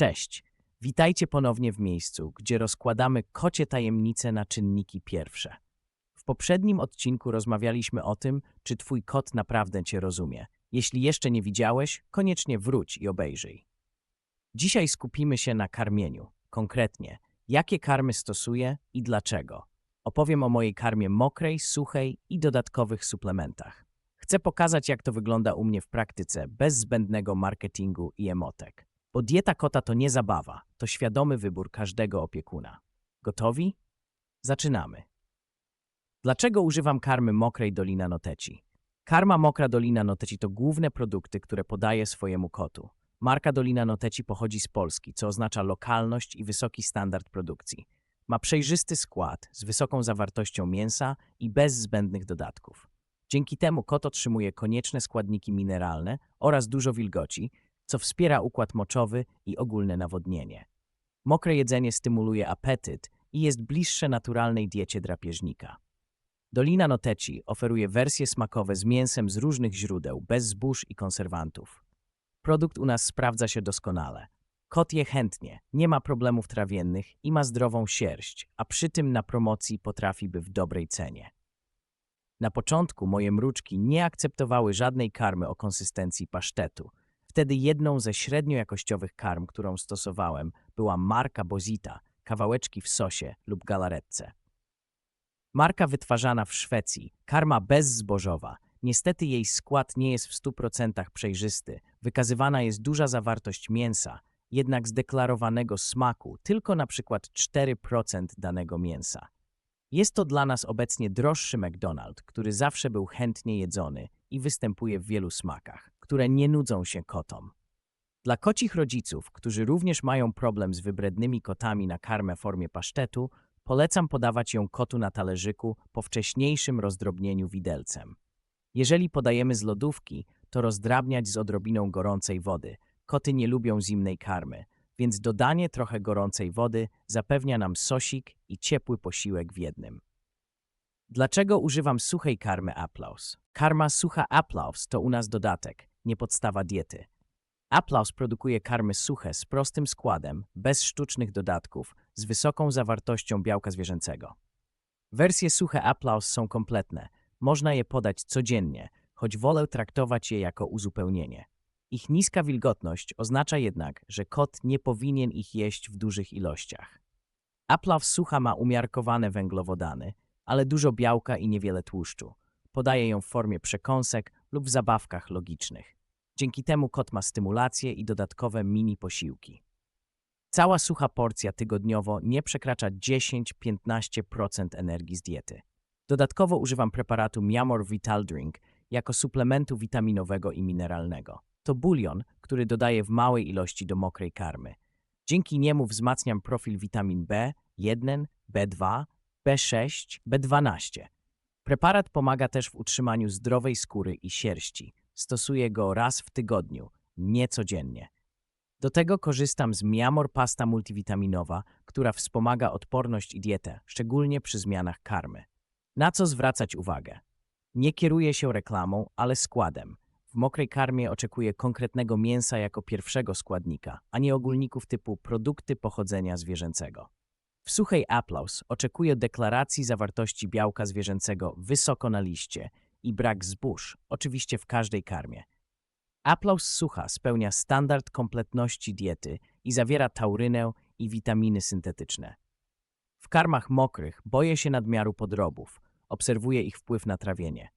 Cześć, witajcie ponownie w miejscu, gdzie rozkładamy kocie tajemnice na czynniki pierwsze. W poprzednim odcinku rozmawialiśmy o tym, czy twój kot naprawdę cię rozumie. Jeśli jeszcze nie widziałeś, koniecznie wróć i obejrzyj. Dzisiaj skupimy się na karmieniu. Konkretnie, jakie karmy stosuję i dlaczego. Opowiem o mojej karmie mokrej, suchej i dodatkowych suplementach. Chcę pokazać, jak to wygląda u mnie w praktyce, bez zbędnego marketingu i emotek. Bo dieta kota to nie zabawa, to świadomy wybór każdego opiekuna. Gotowi? Zaczynamy. Dlaczego używam karmy mokrej Dolina Noteci? Karma mokra Dolina Noteci to główne produkty, które podaję swojemu kotu. Marka Dolina Noteci pochodzi z Polski, co oznacza lokalność i wysoki standard produkcji. Ma przejrzysty skład z wysoką zawartością mięsa i bez zbędnych dodatków. Dzięki temu kot otrzymuje konieczne składniki mineralne oraz dużo wilgoci, co wspiera układ moczowy i ogólne nawodnienie. Mokre jedzenie stymuluje apetyt i jest bliższe naturalnej diecie drapieżnika. Dolina Noteci oferuje wersje smakowe z mięsem z różnych źródeł, bez zbóż i konserwantów. Produkt u nas sprawdza się doskonale. Kot je chętnie, nie ma problemów trawiennych i ma zdrową sierść, a przy tym na promocji potrafi by w dobrej cenie. Na początku moje mruczki nie akceptowały żadnej karmy o konsystencji pasztetu. Wtedy jedną ze średnio jakościowych karm, którą stosowałem, była marka Bozita, kawałeczki w sosie lub galaretce. Marka wytwarzana w Szwecji, karma bezzbożowa. Niestety jej skład nie jest w 100% przejrzysty. Wykazywana jest duża zawartość mięsa, jednak z deklarowanego smaku tylko na przykład 4% danego mięsa. Jest to dla nas obecnie droższy McDonald's, który zawsze był chętnie jedzony i występuje w wielu smakach, które nie nudzą się kotom. Dla kocich rodziców, którzy również mają problem z wybrednymi kotami na karmę w formie pasztetu, polecam podawać ją kotu na talerzyku po wcześniejszym rozdrobnieniu widelcem. Jeżeli podajemy z lodówki, to rozdrabniać z odrobiną gorącej wody. Koty nie lubią zimnej karmy, więc dodanie trochę gorącej wody zapewnia nam sosik i ciepły posiłek w jednym. Dlaczego używam suchej karmy Applause? Karma sucha Applause to u nas dodatek, nie podstawa diety. Applause produkuje karmy suche z prostym składem, bez sztucznych dodatków, z wysoką zawartością białka zwierzęcego. Wersje suche Applause są kompletne, można je podać codziennie, choć wolę traktować je jako uzupełnienie. Ich niska wilgotność oznacza jednak, że kot nie powinien ich jeść w dużych ilościach. Aplaw sucha ma umiarkowane węglowodany, ale dużo białka i niewiele tłuszczu. Podaje ją w formie przekąsek lub w zabawkach logicznych. Dzięki temu kot ma stymulację i dodatkowe mini posiłki. Cała sucha porcja tygodniowo nie przekracza 10-15% energii z diety. Dodatkowo używam preparatu Miamor Vital Drink jako suplementu witaminowego i mineralnego. To bulion, który dodaję w małej ilości do mokrej karmy. Dzięki niemu wzmacniam profil witamin B1, B2, B6, B12. Preparat pomaga też w utrzymaniu zdrowej skóry i sierści. Stosuję go raz w tygodniu, nie codziennie. Do tego korzystam z Miamor pasta multivitaminowa, która wspomaga odporność i dietę, szczególnie przy zmianach karmy. Na co zwracać uwagę? Nie kieruję się reklamą, ale składem. W mokrej karmie oczekuję konkretnego mięsa jako pierwszego składnika, a nie ogólników typu produkty pochodzenia zwierzęcego. W suchej Applause oczekuję deklaracji zawartości białka zwierzęcego wysoko na liście i brak zbóż, oczywiście w każdej karmie. Applause sucha spełnia standard kompletności diety i zawiera taurynę i witaminy syntetyczne. W karmach mokrych boję się nadmiaru podrobów, obserwuję ich wpływ na trawienie.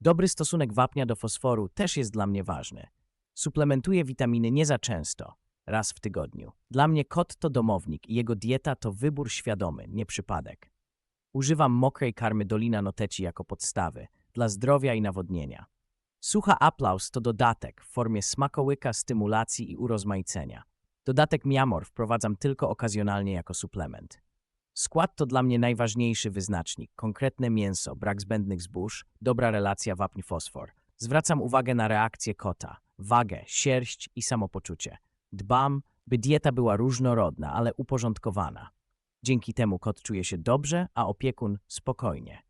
Dobry stosunek wapnia do fosforu też jest dla mnie ważny. Suplementuję witaminy nie za często, raz w tygodniu. Dla mnie kot to domownik i jego dieta to wybór świadomy, nie przypadek. Używam mokrej karmy Dolina Noteci jako podstawy, dla zdrowia i nawodnienia. Sucha Aplaus to dodatek w formie smakołyka, stymulacji i urozmaicenia. Dodatek Miamor wprowadzam tylko okazjonalnie jako suplement. Skład to dla mnie najważniejszy wyznacznik. Konkretne mięso, brak zbędnych zbóż, dobra relacja wapń-fosfor. Zwracam uwagę na reakcję kota, wagę, sierść i samopoczucie. Dbam, by dieta była różnorodna, ale uporządkowana. Dzięki temu kot czuje się dobrze, a opiekun spokojnie.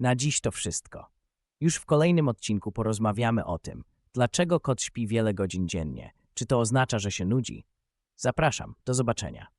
Na dziś to wszystko. Już w kolejnym odcinku porozmawiamy o tym, dlaczego kot śpi wiele godzin dziennie. Czy to oznacza, że się nudzi? Zapraszam, do zobaczenia.